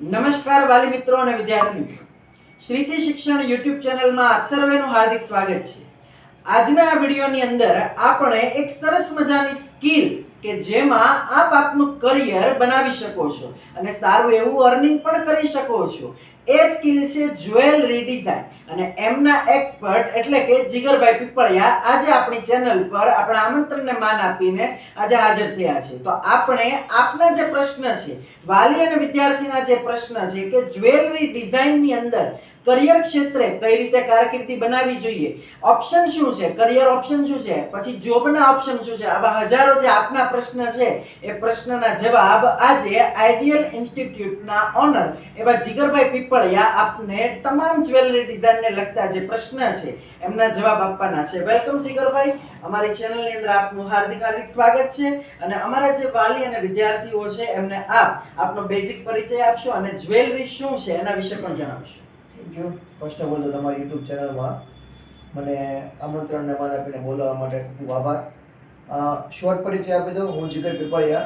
નમસ્કાર વાલી મિત્રો અને વિદ્યાર્થી મિત્રો શ્રીતિ શિક્ષણ યુટ્યુબ ચેનલમાં આપ સર્વેનું હાર્દિક સ્વાગત છે. આજના આ વિડીયોની અંદર આપણે એક સરસ મજાની સ્કિલ કે જેમાં આપ આપનું કરિયર બનાવી શકો છો અને સારું એવું અર્નિંગ પણ કરી શકો છો. એ સ્કિલ છે જ્વેલરી ડિઝાઇન અને એમના એક્સપર્ટ એટલે કે જીગરભાઈ પીપળિયા આજે આપણી ચેનલ પર આપણા આમંત્રણને માન આપીને આજે હાજર થયા છે. તો આપણે આપના જે પ્રશ્ન છે વાલી અને વિદ્યાર્થીના જે પ્રશ્ન છે કે જ્વેલરી ડિઝાઇનની અંદર કરિયર ક્ષેત્રે કઈ રીતે કારકિર્દી બનાવવી જોઈએ? ઓપ્શન શું છે? કરિયર ઓપ્શન શું છે? પછી જોબના ઓપ્શન શું છે? આવા હજારો જે આપના પ્રશ્ન છે, એ પ્રશ્નના જવાબ આજે આઈડિયલ ઇન્સ્ટિટ્યૂટના ઓનર એવા જીગરભાઈ પીપળિયા આપને તમામ જ્વેલરી ડિઝાઇનને લગતા જે પ્રશ્ન છે, એમના જવાબ આપવાના છે. વેલકમ જીગરભાઈ. અમારી ચેનલની અંદર આપનું હાર્દિક હાર્દિક સ્વાગત છે અને અમારા જે વાલી અને વિદ્યાર્થીઓ છે, એમને આપ આપનો બેઝિક પરિચય આપશો અને જ્વેલરી શું છે એના વિશે પણ જણાવશો. Thank you first of all તો તમારી યુટ્યુબ ચેનલમાં મને આમંત્રણને માન આપીને બોલાવવા માટે ખૂબ આભાર. શોર્ટ પરિચય આપી દઉં. હું જીગર પીપળિયા.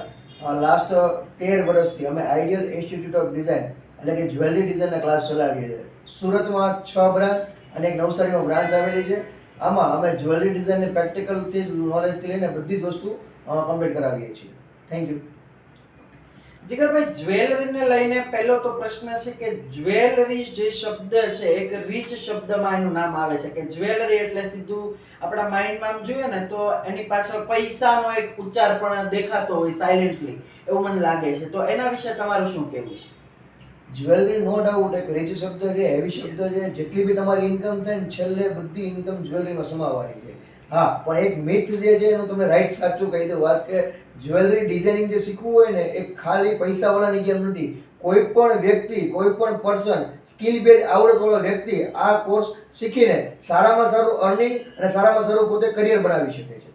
લાસ્ટ તેર વર્ષથી અમે આઈડિયલ ઇન્સ્ટિટ્યૂટ ઓફ ડિઝાઇન એટલે કે જ્વેલરી ડિઝાઇનના ક્લાસ ચલાવીએ છીએ. સુરતમાં છ બ્રાન્ચ અને એક નવસારીમાં બ્રાન્ચ આવેલી છે. આમાં અમે જ્વેલરી ડિઝાઇનની પ્રેક્ટિકલથી નોલેજથી લઈને બધી જ વસ્તુ કમ્પ્લીટ કરાવીએ છીએ. થેન્ક યુ જીગરભાઈ જ્વેલરીને લઈને પહેલો તો પ્રશ્ન છે કે જ્વેલરી જે શબ્દ છે એક રીચ શબ્દમાં એનું નામ આવે છે કે જ્વેલરી એટલે સીધું આપણા માઇન્ડમાં આમ જોઈએ ને તો એની પાછળ પૈસાનો એક ઉચ્ચાર પણ દેખાતો હોય સાયલેન્ટલી એવું મને લાગે છે. તો એના વિશે તમારું શું કહેવું છે? જ્વેલરી નો ડાઉટ એક રીચ શબ્દ છે હેવી શબ્દ છે જેટલી બી તમારી ઇન્કમ થાય ને છેલ્લે બધી ઇન્કમ જ્વેલરીમાં સમાવવાની છે. હા, પણ એક મિથ જે છે એનું તમને રાઈટ સાચું કહી દઉં વાત કે જ્વેલરી ડિઝાઇનિંગ જે શીખવું હોય ને, એ ખાલી પૈસાવાળાની ગેમ નથી. કોઈ પણ વ્યક્તિ, કોઈ પણ પર્સન સ્કિલ બેઝ આવડતવાળો વ્યક્તિ આ કોર્સ શીખીને સારામાં સારું અર્નિંગ અને સારામાં સારું પોતે કરિયર બનાવી શકે છે.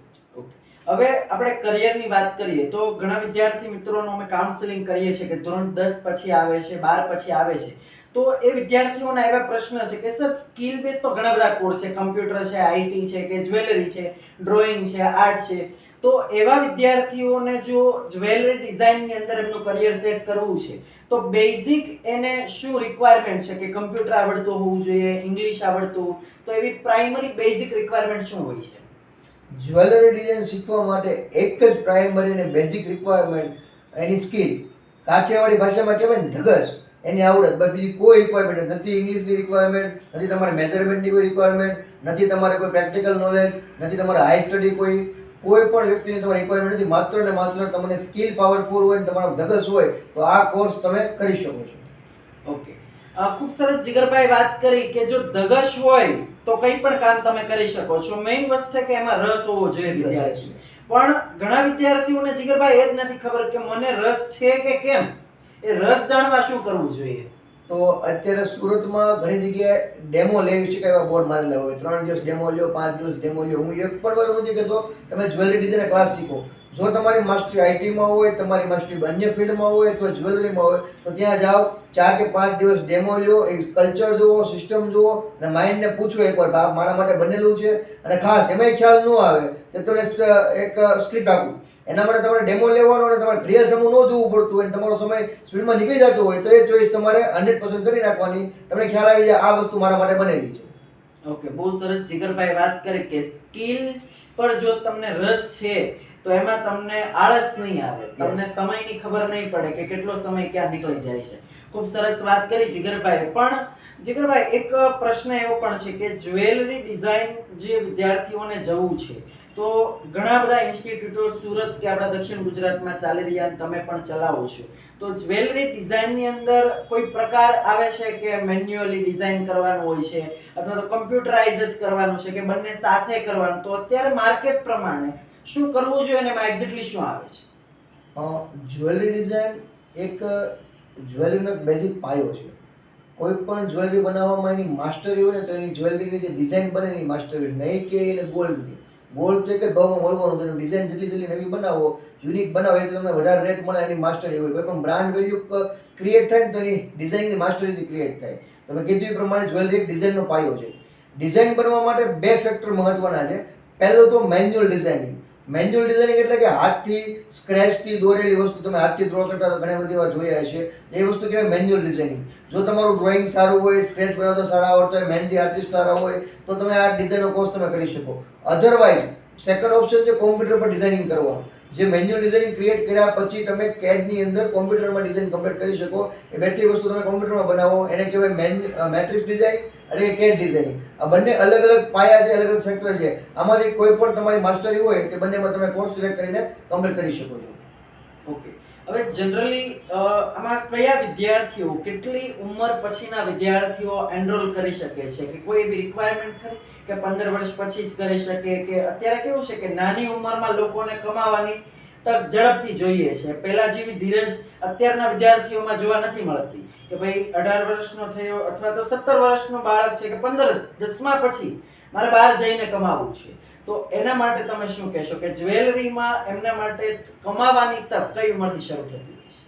હવે આપણે કરિયરની વાત કરીએ, તો ઘણા વિદ્યાર્થી મિત્રોનો અમે કાઉન્સેલિંગ કરીએ છીએ કે ધોરણ દસ પછી આવે છે, બાર પછી આવે છે. તો એ વિદ્યાર્થીઓના એવા પ્રશ્ન છે કે, સર, સ્કિલ બેઝ તો ઘણા બધા કોર્સ છે. કમ્પ્યુટર છે આઈટી છે કે જ્વેલરી છે, ડ્રોઈંગ છે, આર્ટ છે. તો એવા વિદ્યાર્થીઓને જો જ્વેલરી ડિઝાઇનની અંદર એમનું કરિયર સેટ કરવું છે, તો બેઝિક એને શું રિક્વાયરમેન્ટ છે કે કમ્પ્યુટર આવડતું હોવું જોઈએ, ઇંગ્લિશ આવડતું? તો એવી પ્રાઇમરી બેઝિક રિક્વાયરમેન્ટ શું હોય છે? જ્વેલરી ડિઝાઇન શીખવા માટે એક જ પ્રાઇમરી અને બેઝિક રિક્વાયરમેન્ટ એની સ્કિલ. કાઠિયાવાડી ભાષામાં કહેવાય ને ઢગસ એની આવડત. બસ બીજી કોઈ રિક્વાયરમેન્ટ નથી. ઇંગ્લિશની રિક્વાયરમેન્ટ નથી તમારે મેઝરમેન્ટની કોઈ રિક્વાયરમેન્ટ નથી તમારે કોઈ પ્રેક્ટિકલ નોલેજ નથી તમારે હાઈ સ્ટડી કોઈ કોઈ પણ વ્યક્તિની તમારી રિક્વાયરમેન્ટ નથી. માત્ર ને માત્ર તમને સ્કિલ પાવરફુલ હોય તમારો ધગસ હોય તો આ કોર્સ તમે કરી શકો છો. ઓકે. ખૂબ સરસ જીગરભાઈ વાત કરી કે જો ધગશ હોય તો કંઈ પણ કામ તમે કરી શકો છો. મેઇન વસ્તુ છે કે એમાં રસ હોવો જોઈએ વિદ્યાર્થી પણ ઘણા વિદ્યાર્થીઓને જીગરભાઈ એ જ નથી ખબર કે મને રસ છે કે કેમ? એ રસ જાણવા શું કરવું જોઈએ? તો અત્યારે સુરતમાં ઘણી જગ્યાએ ડેમો લેવી શકાય એવા બોર્ડ મારેલા હોય. ત્રણ દિવસ ડેમો લ્યો, પાંચ દિવસ ડેમો લ્યો. હું એક પણ વાર નથી કહેતો, તમે જ્વેલરી ડિઝાઇન ક્લાસ શીખો. જો તમારી માસ્ટરી આઈટીમાં હોય, તમારી માસ્ટરી અન્ય ફિલ્ડમાં હોય અથવા જ્વેલરીમાં હોય, તો ત્યાં જાઓ, ચાર કે પાંચ દિવસ ડેમો લ્યો, એ કલ્ચર જુઓ સિસ્ટમ જુઓ, અને માઇન્ડને પૂછો એકવાર બાપ મારા માટે બનેલું છે. અને ખાસ, એમાંય ખ્યાલ ન આવે, તો તમને એક સ્ક્રિપ્ટ આપું. એના માટે તમારે ડેમો લેવાનો અને તમારે ઘડિયાળ સમૂહ ન જોવું પડતું હોય તમારો સમય સ્પીડમાં નીકળી જતો હોય તો એ ચોઈસ તમારે હંડ્રેડ પર્સન્ટ કરી નાખવાની. તમને ખ્યાલ આવી જાય આ વસ્તુ મારા માટે બનેલી છે. ઓકે બહુ સરસ જીગરભાઈ વાત કરી કે સ્કિલ પર જો તમને રસ છે તો એમાં તમને આળસ નહીં આવે. તમને સમયની ખબર નહીં પડે કે કેટલો સમય ક્યાં નીકળી જાય છે. ખૂબ સરસ વાત કરી જીગરભાઈ પણ જીગરભાઈ એક પ્રશ્ન એવો પણ છે કે જ્વેલરી ડિઝાઇન જે વિદ્યાર્થીઓને જવું છે તો ઘણા બધા ઇન્સ્ટિટ્યૂટો સુરત કે આપણા દક્ષિણ ગુજરાતમાં ચાલી રહ્યા અને તમે પણ ચલાવો છો. તો જ્વેલરી ડિઝાઇનની અંદર કોઈ પ્રકાર આવે છે કે મેન્યુઅલી ડિઝાઇન કરવાનું હોય છે? અથવા તો કમ્પ્યુટરાઇઝ જ કરવાનું છે કે બંને સાથે કરવાનું? તો અત્યારે માર્કેટ પ્રમાણે શું કરવું જોઈએ અને એમાં એક્ઝેક્ટલી શું આવે છે? જ્વેલરી ડિઝાઇન એક, જ્વેલરીનો બેઝિક પાયો છે. કોઈ પણ જ્વેલરી બનાવવામાં એની માસ્ટરી હોય ને તો એની જ્વેલરીની જે ડિઝાઇન બને એની માસ્ટરી નહીં કે એને ગોલ્ડની ગોલ્ડ છે કે ભાવમાં મળવાનું છે. ડિઝાઇન જેટલી જેટલી નવી બનાવો. યુનિક બનાવો. એટલે તમને વધારે રેટ મળે એની માસ્ટરી હોય. કોઈ પણ બ્રાન્ડ વેલ્યુ ક્રિએટ થાય ને તો એની ડિઝાઇનની માસ્ટરીથી ક્રિએટ થાય. તમે કીધું એ પ્રમાણે જ્વેલરી એક ડિઝાઇનનો પાયો છે. ડિઝાઇન બનવા માટે બે ફેક્ટર મહત્વના છે. પહેલો તો મેન્યુઅલ ડિઝાઇનિંગ મેન્યુઅલ ડિઝાઇનિંગ એટલે કે હાથથી સ્ક્રેચથી દોરેલી વસ્તુ તમે હાથથી ડ્રો કરતા ઘણી બધી વાર જોયા હશે. એ વસ્તુ કહેવાય મેન્યુઅલ ડિઝાઇનિંગ જો તમારું ડ્રોઈંગ સારું હોય સ્ક્રેચ બનાવતા સારા આવડતા હોય, મહેંદી આર્ટિસ્ટ સારા હોય, તો તમે આ ડિઝાઇનનો કોર્સ તમે કરી શકો. અધરવાઇઝ સેકન્ડ ઓપ્શન છે કોમ્પ્યુટર પર ડિઝાઇનિંગ કરવાનું. જે મેન્યુઅલ ડિઝાઇનિંગ ક્રિએટ કર્યા પછી તમે કેડની અંદર કોમ્પ્યુટરમાં ડિઝાઇન કમ્પ્લીટ કરી શકો. એ બેટરી વસ્તુ તમે કોમ્પ્યુટરમાં બનાવો. એને કહેવાય મેન મેટ્રિક્સ ડિઝાઇન અને કેડ ડિઝાઇનિંગ આ બંને અલગ અલગ પાયા છે, અલગ અલગ સેક્ટર છે. આમાંથી કોઈ પણ તમારી માસ્ટરી હોય તે બંનેમાં તમે કોર્સ સિલેક્ટ કરીને કમ્પ્લીટ કરી શકો છો. ઓકે હવે જનરલી આમાં કયા વિદ્યાર્થીઓ, કેટલી ઉંમર પછીના વિદ્યાર્થીઓ એનરોલ કરી શકે છે? કે કોઈ એવી રિક્વાયરમેન્ટ ખરી? કે પંદર વર્ષ પછી જ કરી શકે? કે અત્યારે કેવું છે કે નાની ઉંમરમાં લોકોને કમાવાની તક ઝડપથી જોઈએ છે. પહેલા જેવી ધીરજ અત્યારના વિદ્યાર્થીઓમાં જોવા નથી મળતી. કે ભાઈ, અઢાર વર્ષનો થયો અથવા તો સત્તર વર્ષનો બાળક છે કે પંદર, દસમા પછી મારે બહાર જઈને કમાવું છે. તો એના માટે તમે શું કહેશો કે જ્વેલરીમાં એમના માટે કમાવાની તક કઈ ઉંમરથી શરૂ થતી છે?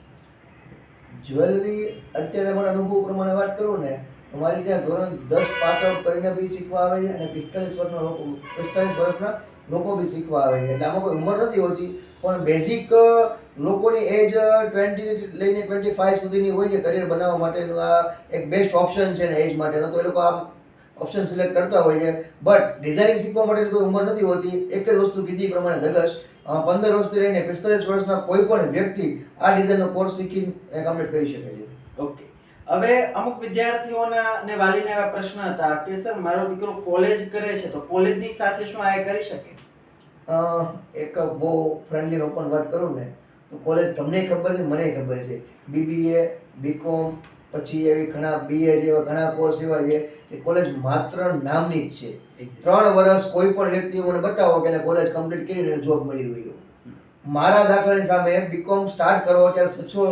જ્વેલરી અત્યારે મારા અનુભવ પ્રમાણે વાત કરું ને અમારી ત્યાં ધોરણ દસ પાસ આઉટ કરીને બી શીખવા આવે છે અને પિસ્તાલીસ વર્ષના લોકો, પિસ્તાલીસ વર્ષના લોકો બી શીખવા આવે છે. એટલે આમાં કોઈ ઉંમર નથી હોતી, પણ બેઝિક લોકોની એજ ટ્વેન્ટી લઈને ટ્વેન્ટી ફાઈવ સુધીની હોય છે કરિયર બનાવવા માટેનું આ એક બેસ્ટ ઓપ્શન છે ને એજ માટેનો. તો એ લોકો આમ ઓપ્શન સિલેક્ટ કરતા હોય છે. બટ ડિઝાઇનિંગ શીખવા માટે કોઈ ઉંમર નથી હોતી. એક જ વસ્તુ કીધી પ્રમાણે ધગશ પંદર વર્ષથી લઈને પિસ્તાલીસ વર્ષના કોઈ પણ વ્યક્તિ આ ડિઝાઇનનો કોર્સ શીખીને કમ્પ્લીટ કરી શકે છે. ઓકે હવે અમુક વિદ્યાર્થીઓના ને વાલીને એવા પ્રશ્ન હતા કે સર મારો દીકરો કોલેજ કરે છે તો કોલેજની સાથે શું આ કરી શકે? એક બહુ ફ્રેન્ડલી ઓપન વાત કરું ને તો કોલેજ તમને ખબર છે મને ખબર છે. બીબીએ બીકોમ પછી એવી ઘણા બીએ જેવા ઘણા કોર્સ એવા છે કે કોલેજ માત્ર નામની જ છે. ત્રણ વર્ષ કોઈ પણ વ્યક્તિ મને બતાવો કે એને કોલેજ કમ્પ્લીટ કરીને જોબ મળી હોય મારા દાખલાની સામે બીકોમ સ્ટાર્ટ કરો ત્યારે છસો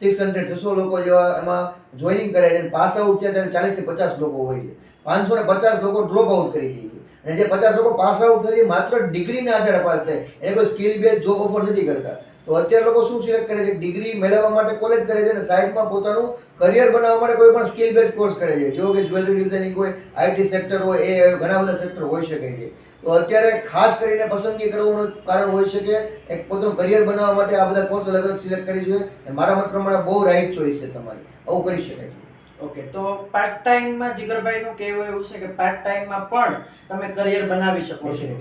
સિક્સ હંડ્રેડ છસો લોકો જેવા એમાં જોઈનિંગ કરે છે. પાસ આઉટ થયા ત્યારે ચાલીસથી પચાસ લોકો હોય છે. પાંચસો ને પચાસ લોકો ડ્રોપ આઉટ કરી દે છે. અને જે પચાસ લોકો પાસ આઉટ થાય છે માત્ર ડિગ્રીના આધારે પાસ થાય. એને કોઈ સ્કિલ બેઝ જોબ ઓફર નથી કરતા. તો અત્યારે લોકો શું સિલેક્ટ કરે છે? ડિગ્રી મેળવવા માટે કોલેજ કરે છે અને સાઈડમાં પોતાનું કરિયર બનાવવા માટે કોઈ પણ સ્કિલ બેઝ કોર્સ કરે છે. જો કે જ્વેલરી ડિઝાઇનિંગ હોય આઈટી સેક્ટર હોય, એ ઘણા બધા સેક્ટર હોઈ શકે છે. તો અત્યારે ખાસ કરીને પસંદગી કરવાનું કારણ હોઈ શકે, એક પોતાનું કરિયર બનાવવા માટે આ બધા કોર્સ અલગ અલગ સિલેક્ટ કરી છે મારા મત પ્રમાણે બહુ રાઈટ ચોઈસ છે તમારી. આવું કરી શકાય છે. ઓકે તો પાર્ટ ટાઈમમાં જીગરભાઈનું કહેવું એવું છે કે પાર્ટ ટાઈમમાં પણ તમે કરિયર બનાવી શકો છો.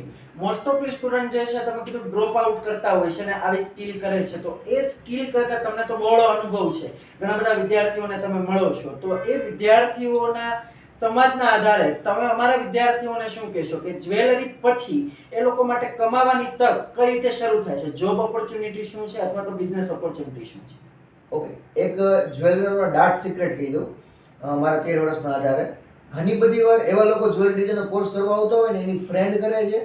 મોસ્ટ ઓફ સ્ટુડન્ટ જે છે તમે કીધું ડ્રોપ આઉટ કરતા હોય છે અને આવી સ્કિલ કરે છે તો એ સ્કિલ કરતા તમને તો બહોળો અનુભવ છે. ઘણા બધા વિદ્યાર્થીઓને તમે મળો છો. તો એ વિદ્યાર્થીઓના સમાજના આધારે તમે અમારા વિદ્યાર્થીઓને શું કહેશો કે જ્વેલરી પછી એ લોકો માટે કમાવાની તક કઈ રીતે શરૂ થાય છે? જોબ ઓપોર્ચ્યુનિટી શું છે અથવા તો બિઝનેસ ઓપોર્ચ્યુનિટી શું છે? ઓકે એક જ્વેલરીનો ડાર્ક સિક્રેટ કહી દઉં. મારા તેર વર્ષના આધારે. ઘણી બધી વાર એવા લોકો જ્વેલરી ડિઝાઇનનો કોર્સ કરવા આવતા હોય ને એની ફ્રેન્ડ કરે છે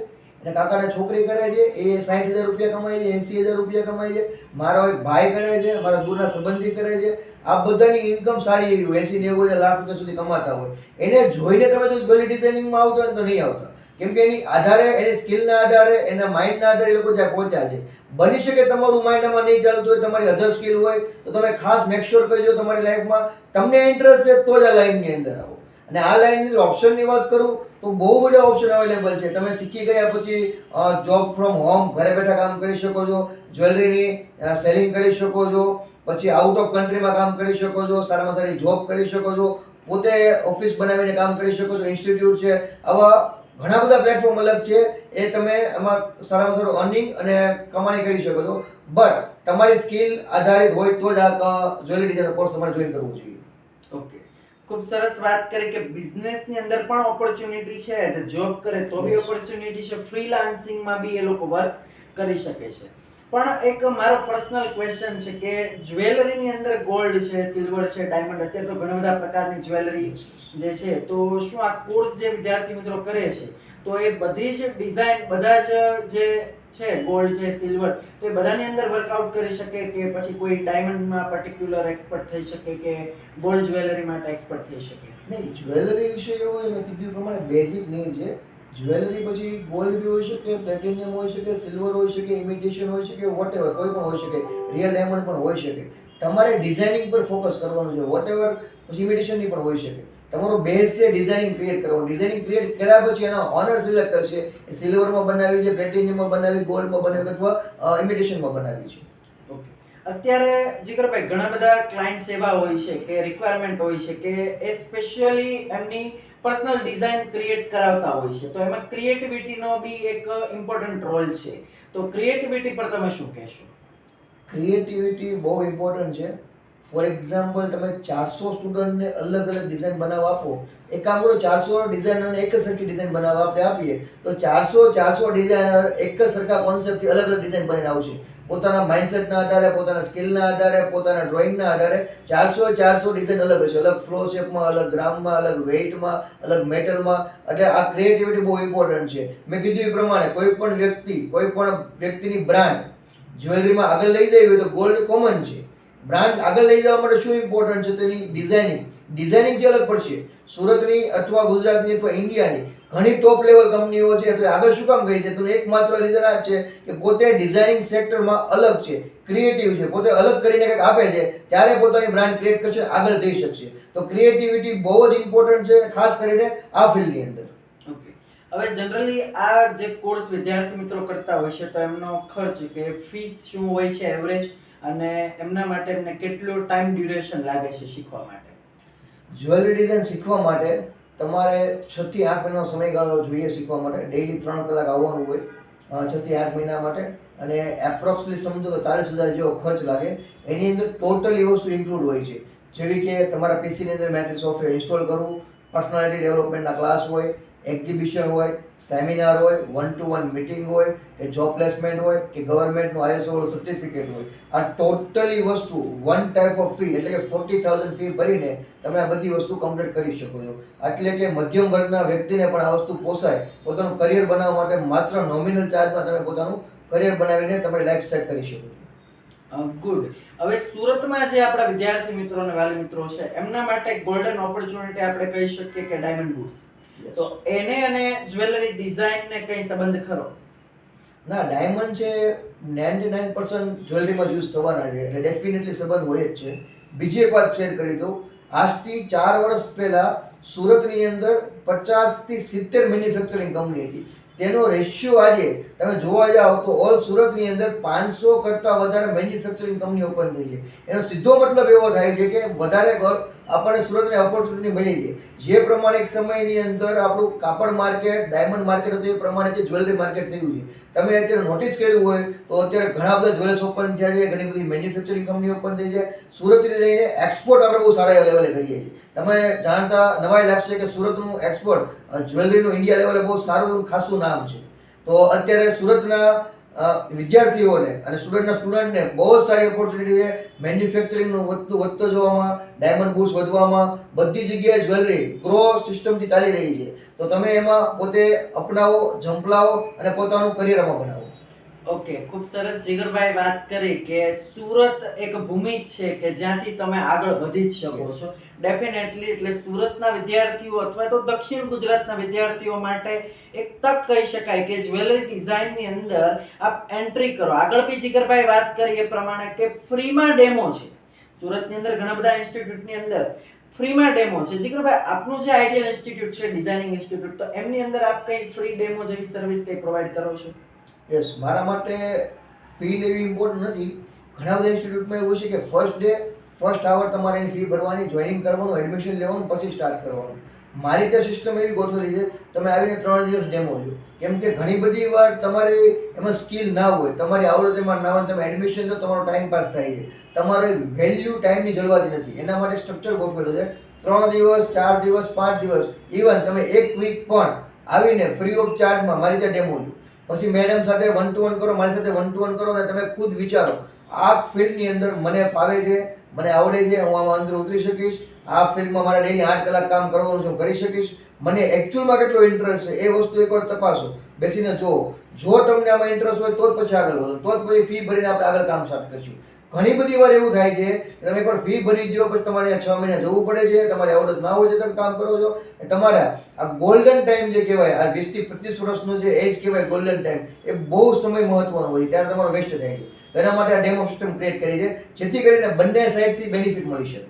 અને કાકાને છોકરી કરે છે, એ સાઠ હજાર રૂપિયા કમાય છે, એંસી હજાર રૂપિયા કમાય છે, મારો એક ભાઈ કરે છે, મારા દૂરના સંબંધી કરે છે, આ બધાની ઇન્કમ સારી એવી હોય. એંસી નેવું હજાર લાખ રૂપિયા સુધી કમાતા હોય. એને જોઈને તમે જો જ્વેલરી ડિઝાઇનિંગમાં આવતો હોય તો નહીં આવતા. કેમ કે એની આધારે, એની સ્કિલના આધારે, એના માઇન્ડના આધારે એ લોકો ત્યાં પહોંચ્યા છે. બની શકે તમારું માઇન્ડ આમાં નહીં ચાલતું હોય, તમારી અધર સ્કિલ હોય, તો તમે ખાસ મેકશ્યોર કરજો તમારી લાઈફમાં તમને ઇન્ટરેસ્ટ છે તો જ આ લાઈનની અંદર આવો. અને આ લાઈનની ઓપ્શનની વાત કરું, તો બહુ બધા ઓપ્શન અવેલેબલ છે. તમે શીખી ગયા પછી જોબ ફ્રોમ હોમ ઘરે બેઠા કામ કરી શકો છો જ્વેલરીની સેલિંગ કરી શકો છો, પછી આઉટ ઓફ કન્ટ્રીમાં કામ કરી શકો છો, સારામાં સારી જોબ કરી શકો છો, પોતે ઓફિસ બનાવીને કામ કરી શકો છો ઇન્સ્ટિટ્યૂટ છે, આવા ઘણા બધા પ્લેટફોર્મ અલગ છે એ તમે એમાં સારામાં સારું અર્નિંગ અને કમાણી કરી શકો છો. બટ તમારી સ્કિલ આધારિત હોય તો જ આ જ્વેલરી ડિઝાઇનનો કોર્સ તમારે જોઈન કરવો જોઈએ. ઓકે ખૂબ સરસ વાત કરી કે બિઝનેસની અંદર પણ ઓપોર્ચ્યુનિટી છે. એઝ અ જોબ કરે તો બી ઓપોર્ચ્યુનિટી છે. ફ્રીલાન્સિંગમાં બી એ લોકો વર્ક કરી શકે છે. પણ એક મારો પર્સનલ ક્વેશ્ચન છે કે જ્વેલરીની અંદર ગોલ્ડ છે સિલ્વર છે ડાયમંડ અત્યારે તો ઘણા બધા પ્રકારની જ્વેલરી જે છે, તો શું આ કોર્સ જે વિદ્યાર્થી મિત્રો કરે છે, તો એ બધી જ ડિઝાઇન બધા જ જે છે ગોલ્ડ છે સિલ્વર તો એ બધાની અંદર વર્કઆઉટ કરી શકે કે પછી કોઈ ડાયમંડમાં પર્ટિક્યુલર એક્સપર્ટ થઈ શકે કે ગોલ્ડ જ્વેલરી માટે એક્સપર્ટ થઈ શકે? નહીં જ્વેલરી વિશે એવું મેં કીધું પ્રમાણે બેઝિક નહીં છે. જ્વેલરી પછી ગોલ્ડ બી હોઈ શકે પ્લેટિનિયમ હોઈ શકે સિલ્વર હોઈ શકે ઇમિટેશન હોઈ શકે વોટ એવર કોઈ પણ હોઈ શકે રિયલ ડાયમંડ પણ હોઈ શકે. તમારે ડિઝાઇનિંગ પર ફોકસ કરવાનું છે વોટ એવર પછી ઇમિટેશનની પણ હોઈ શકે. તમારો બેઝ છે ડિઝાઇનિંગ ક્રિએટ કરવાનું. ડિઝાઇનિંગ ક્રિએટ કર્યા પછી એનો ઓનર સિલેક્ટ કરશે સિલ્વરમાં બનાવી છે પ્લેટિનિયમમાં બનાવી ગોલ્ડમાં બનાવી અથવા ઇમિટેશનમાં બનાવી છે. અત્યારે જીગરભાઈ, ઘણા બધા ક્લાયન્ટ્સ એવા હોય છે કે રિક્વાયરમેન્ટ હોય છે કે એ સ્પેશિયલી એમની પર્સનલ ડિઝાઇન ક્રિએટ કરાવતા હોય છે. તો એમાં ક્રિએટિવિટીનો બી એક ઇમ્પોર્ટન્ટ રોલ છે. તો ક્રિએટિવિટી પર તમે શું કહેશો? ક્રિએટિવિટી બહુ ઇમ્પોર્ટન્ટ છે. ફોર એક્ઝામ્પલ તમે ચારસો સ્ટુડન્ટને અલગ અલગ ડિઝાઇન બનાવવા આપો. એક કામ કરો ચારસો ડિઝાઇનરને એક સરખી ડિઝાઇન બનાવવા આપણે આપીએ. તો ચારસો ચારસો ડિઝાઇનર એક જ સરખા કોન્સેપ્ટથી અલગ અલગ ડિઝાઇન બનાવીને આવશે. પોતાના માઇન્ડસેટના આધારે, પોતાના સ્કિલના આધારે, પોતાના ડ્રોઈંગના આધારે ચારસો ચારસો ડિઝાઇન અલગ હશે. અલગ ફ્લો શેપમાં અલગ ગ્રામમાં અલગ વેઇટમાં અલગ મેટલમાં એટલે આ ક્રિએટિવિટી બહુ ઇમ્પોર્ટન્ટ છે. મેં કીધું એ પ્રમાણે કોઈ પણ વ્યક્તિ, કોઈ પણ વ્યક્તિની બ્રાન્ડ જ્વેલરીમાં આગળ લઈ જવી હોય તો ગોલ્ડ કોમન છે. બ્રાન્ડ આગળ લઈ જવા માટે શું ઇમ્પોર્ટન્ટ છે? તેની ડિઝાઇનિંગ ડિઝાઇનિંગ અલગ પડશે. સુરતની અથવા ગુજરાતની અથવા ઇન્ડિયાની ઘણી ટોપ લેવલ કંપનીઓ છે તો આગળ શું કામ ગઈ છે? તો એકમાત્ર રીઝન આ છે કે પોતે ડિઝાઇનિંગ સેક્ટરમાં અલગ છે ક્રિએટિવ છે પોતે અલગ કરીને કંઈક આપે છે ત્યારે પોતાની બ્રાન્ડ ક્રિએટ કરશે આગળ જઈ શકશે. તો ક્રિએટિવિટી બહુ જ ઇમ્પોર્ટન્ટ છે ખાસ કરીને આ ફિલ્ડની અંદર. ઓકે હવે જનરલી આ જે કોર્સ વિદ્યાર્થી મિત્રો કરતા હોય છે તો એમનો ખર્ચ કે ફીસ શું હોય છે એવરેજ અને એમના માટે એમને કેટલો ટાઈમ ડ્યુરેશન લાગે છે શીખવા માટે? જ્વેલરી ડિઝાઇન શીખવા માટે તમારે છ થી આઠ મહિનાનો સમયગાળો જોઈએ શીખવા માટે. ડેઇલી ત્રણ કલાક આવવાનું હોય અ, છ થી આઠ મહિના માટે. અને એપ્રોક્સલી સમજો તો ચાલીસ હજાર જેવો ખર્ચ લાગે. એની અંદર ટોટલી વસ્તુ ઇન્ક્લુડ હોય છે. જેવી કે તમારા પીસીની અંદર મેટ્રિક સોફ્ટવેર ઇન્સ્ટોલ કરવું પર્સનાલિટી ડેવલપમેન્ટના ક્લાસ હોય એક્ઝિબિશન હોય સેમિનાર હોય વન ટુ વન મિટિંગ હોય, કે જોબ પ્લેસમેન્ટ હોય કે ગવર્મેન્ટનું આઈએસઓ સર્ટિફિકેટ હોય. આ ટોટલી વસ્તુ વન ટાઈપ ઓફ ફી એટલે કે ફોર્ટી થાઉઝન્ડ ફી ભરીને તમે આ બધી વસ્તુ કમ્પ્લીટ કરી શકો છો. એટલે કે મધ્યમ વર્ગના વ્યક્તિને પણ આ વસ્તુ પોસાય, પોતાનું કરિયર બનાવવા માટે માત્ર નોમિનલ ચાર્જમાં તમે પોતાનું કરિયર બનાવીને તમે લાઈફ સેટ કરી શકો છો. ગુડ હવે સુરતમાં જે આપણા વિદ્યાર્થી મિત્રો અને વાલી મિત્રો છે, એમના માટે ગોલ્ડન ઓપોર્ચ્યુનિટી આપણે કહી શકીએ કે ડાયમંડ બુટ્સ તો એને અને જ્વેલરી ડિઝાઇન ને કઈ સંબંધ ખરો? ના ડાયમંડ છે નાઇન્ટી નાઇન પર્સન્ટ જ્વેલરીમાં યુઝ થવાના છે. એટલે ડેફિનેટલી સંબંધ હોય જ છે. બીજી એક વાત શેર કરી દઉં. આજથી ચાર વર્ષ પહેલા સુરતની અંદર પચાસથી સિત્તેર મેન્યુફેક્ચરિંગ કંપની હતી. તેનો રેશિયો આજે, તમે જોવા જાઓ તો ઓલ સુરતની અંદર પાંચસો કરતાં વધારે મેન્યુફેક્ચરિંગ કંપની ઓપન થઈ છે. એનો સીધો મતલબ એવો થાય છે કે વધારે આપણને સુરતની ઓપોર્ચ્યુનિટી મળી છે. જે પ્રમાણે એક સમયની અંદર આપણું કાપડ માર્કેટ ડાયમંડ માર્કેટ હતું, એ પ્રમાણે જે જ્વેલરી માર્કેટ થયું છે. તમે અત્યારે નોટિસ કર્યું હોય તો અત્યારે ઘણા બધા જ્વેલર્સ ઓપન થયા છે, ઘણી બધી મેન્યુફેક્ચરિંગ કંપની ઓપન થઈ છે. સુરતથી લઈને એક્સપોર્ટ આપણે બહુ સારા લેવલે કરીએ છીએ. તમે જાણતા નવાઈ લાગશે કે સુરતનું એક્સપોર્ટ જ્વેલરીનું ઇન્ડિયા લેવલે બહુ સારું એવું ખાસું નામ છે. તો અત્યારે સુરતના વિદ્યાર્થીઓને અને સ્ટુડન્ટના સ્ટુડન્ટને બહુ જ સારી ઓપોર્ચ્યુનિટી છે. મેન્યુફેક્ચરિંગનું વધતું વધતો જોવામાં ડાયમંડ બુટ્સ વધવામાં બધી જગ્યાએ જ્વેલરી ગ્રો સિસ્ટમથી ચાલી રહી છે. તો તમે એમાં પોતે અપનાવો ઝંપલાવો અને પોતાનું કરિયર એમાં બનાવો. ઓકે ખૂબ સરસ જીગરભાઈ વાત કરી કે સુરત એક ભૂમિ છે કે જ્યાંથી તમે આગળ વધી જ શકો છો. ડેફિનેટલી એટલે સુરતના વિદ્યાર્થીઓ અથવા તો દક્ષિણ ગુજરાતના વિદ્યાર્થીઓ માટે એક તક કહી શકાય કે જ્વેલરી ડિઝાઇનની અંદર આપ એન્ટ્રી કરો. આગળ બી જીગરભાઈ વાત કરી એ પ્રમાણે કે ફ્રીમાં ડેમો છે. સુરતની અંદર ઘણા બધા ઇન્સ્ટિટ્યૂટની અંદર ફ્રીમાં ડેમો છે. જીગરભાઈ, આપનું જે આઈડિયલ ઇન્સ્ટિટ્યૂટ છે ડિઝાઇનિંગ ઇન્સ્ટિટ્યૂટ તો એમની અંદર આપ કઈ ફ્રી ડેમો જેવી સર્વિસ કઈ પ્રોવાઈડ કરો છો? યસ મારા માટે ફી લેવી ઇમ્પોર્ટન્ટ નથી. ઘણા બધા ઇન્સ્ટિટ્યૂટમાં એવું છે કે ફર્સ્ટ ડે ફર્સ્ટ આવર તમારે એની ફી ભરવાની જોઈનિંગ કરવાનું એડમિશન લેવાનું, પછી સ્ટાર્ટ કરવાનું. મારી ત્યાં સિસ્ટમ એવી ગોઠવેલી છે, તમે આવીને ત્રણ દિવસ ડેમો લો કેમ કે ઘણી બધી વાર તમારી એમાં સ્કિલ ના હોય, તમારી આવડત એમાં ના હોય, તમે એડમિશન લો, તમારો ટાઈમ પાસ થાય છે. તમારે વેલ્યુ ટાઈમની જળવાતી નથી. એના માટે સ્ટ્રક્ચર ગોઠવેલું છે. ત્રણ દિવસ, ચાર દિવસ, પાંચ દિવસ. ઇવન તમે એક વીક પણ આવીને ફ્રી ઓફ ચાર્જમાં મારી ત્યાં ડેમો લો પછી મેડમ સાથે વન ટુ વન કરો, મારી સાથે વન ટુ વન કરો, અને તમે ખુદ વિચારો. આ ફિલ્ડની અંદર મને ફાવે છે મને આવડે છે, હું આમાં અંદર ઉતરી શકીશ. આ ફિલ્ડમાં મારે ડેલી આઠ કલાક કામ કરવાનું છે, હું કરી શકીશ. મને એકચ્યુઅલમાં કેટલો ઇન્ટરેસ્ટ છે, એ વસ્તુ એકવાર તપાસો. બેસીને જુઓ. જો તમને આમાં ઇન્ટરેસ્ટ હોય, તો જ પછી આગળ વધો. તો જ પછી ફી ભરીને આપણે આગળ કામ સ્ટાર્ટ કરીશું. ઘણી બધી વાર એવું થાય છે, તમે એકવાર ફી ભરી દો પછી તમારે છ મહિના જવું પડે છે, તમારી આવડત ના હોય તમે કામ કરો છો. તમારા આ ગોલ્ડન ટાઈમ જે કહેવાય, આ વીસથી પચીસ વર્ષનો જે એજ કહેવાય ગોલ્ડન ટાઈમ એ બહુ સમય મહત્વનો હોય ત્યારે તમારો વેસ્ટ થાય છે. તો એના માટે આ ડેમો સિસ્ટમ ક્રિએટ કરી છે, જેથી કરીને બંને સાઈડથી બેનિફિટ મળી શકે.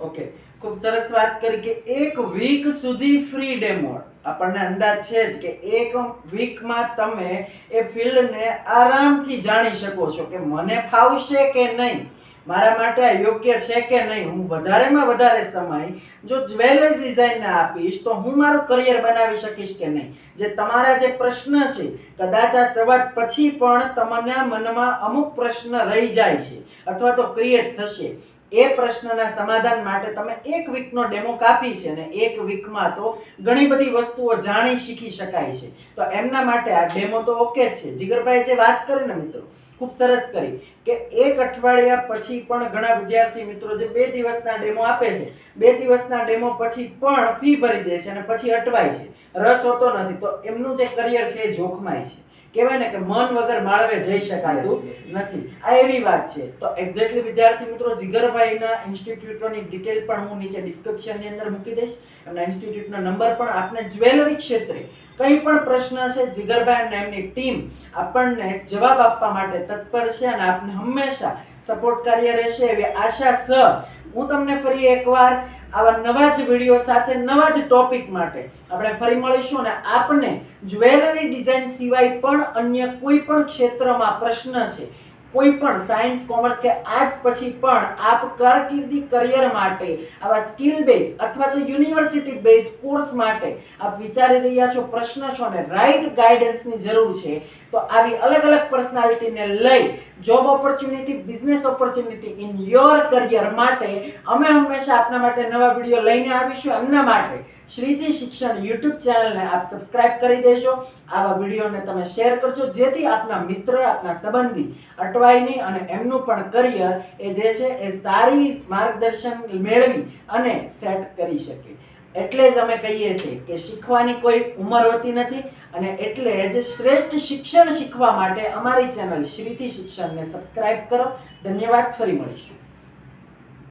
ઓકે ખૂબ સરસ વાત કરી કે એક વીક સુધી ફ્રી ડેમો આપણને અંદાજ છે જ કે એક વીકમાં તમે એ ફિલ્ડને આરામથી જાણી શકો છો કે મને ફાવશે કે નહીં. મારા માટે આ યોગ્ય છે કે નહીં? હું વધારેમાં વધારે સમય જો જ્વેલર ડિઝાઇનને આપીશ, તો હું મારું કરિયર બનાવી શકીશ કે નહીં? જે તમારા જે પ્રશ્ન છે, કદાચ આ સવાદ પછી પણ તમારા મનમાં અમુક પ્રશ્ન રહી જાય છે, અથવા તો ક્રિએટ થશે. એ પ્રશ્નના સમાધાન માટે તમે એક વીકનો ડેમો કાપી છે ને એક વીકમાં તો ઘણી બધી વસ્તુઓ જાણી શીખી શકાય છે. તો એમના માટે આ ડેમો તો ઓકે જ છે. જીગરભાઈ જે વાત કરી ને મિત્રો, ખૂબ સરસ કરી કે એક અઠવાડિયા પછી પણ ઘણા વિદ્યાર્થી મિત્રો જે બે દિવસના ડેમો આપે છે, બે દિવસના ડેમો પછી પણ ફી ભરી દે છે અને પછી અટવાય છે. રસ હોતો નથી. તો એમનું જે કરિયર છે એ જોખમાય છે. કહેવાય ને કે મન વગર માળવે જઈ શકાતું નથી. આ એવી વાત છે. તો એક્ઝેક્ટલી વિદ્યાર્થી મિત્રો જીગરભાઈના ઇન્સ્ટિટ્યૂટોની ડિટેલ પણ હું નીચે ડિસ્ક્રિપ્શનની અંદર મૂકી દઈશ. એમના ઇન્સ્ટિટ્યૂટનો નંબર પણ આપને જ્વેલરી ક્ષેત્રે કંઈ પણ પ્રશ્ન છે જીગરભાઈ અને એમની ટીમ આપણને જવાબ આપવા માટે તત્પર છે અને આપને હંમેશા સપોર્ટ કાર્ય રહેશે એવી આશા સ હું તમને ફરી એકવાર આવા નવા જ વીડિયો સાથે નવા જ ટોપિક માટે આપણે ફરી મળીશું અને આપને જ્વેલરી ડિઝાઇન સિવાય પણ અન્ય કોઈ પણ ક્ષેત્રમાં પ્રશ્ન છે, કોઈ પણ સાયન્સ કોમર્સ કે આર્ટ્સ પછી પણ આપ કારકિર્દી કરિયર માટે, આવા સ્કિલ બેઝ અથવા તો યુનિવર્સિટી બેઝ કોર્સ માટે આપ વિચારી રહ્યા છો, પ્રશ્ન છો અને રાઈટ ગાઈડન્સની જરૂર છે તો આવી અલગ અલગ પર્સનાલિટીને લઈ job opportunity business opportunity in your career માટે અમે હંમેશા આપના માટે નવા વીડિયો લઈને આવીશું. એમના માટે શ્રીથી શિક્ષણ યુટ્યુબ ચેનલને આપ સબસ્ક્રાઇબ કરી દેજો. આવા વિડીયોને તમે શેર કરજો. જેથી આપના મિત્ર આપના સંબંધી અટવાય નહીં અને એમનું પણ કરિયર એ જે છે એ સારી માર્ગદર્શન મેળવી અને સેટ કરી શકે. એટલે જ અમે કહીએ છીએ કે શીખવાની કોઈ ઉંમર હોતી નથી અને એટલે જ શ્રેષ્ઠ શિક્ષણ શીખવા માટે અમારી ચેનલ શ્રીથી શિક્ષણને સબસ્ક્રાઇબ કરો. ધન્યવાદ, ફરી મળીશું.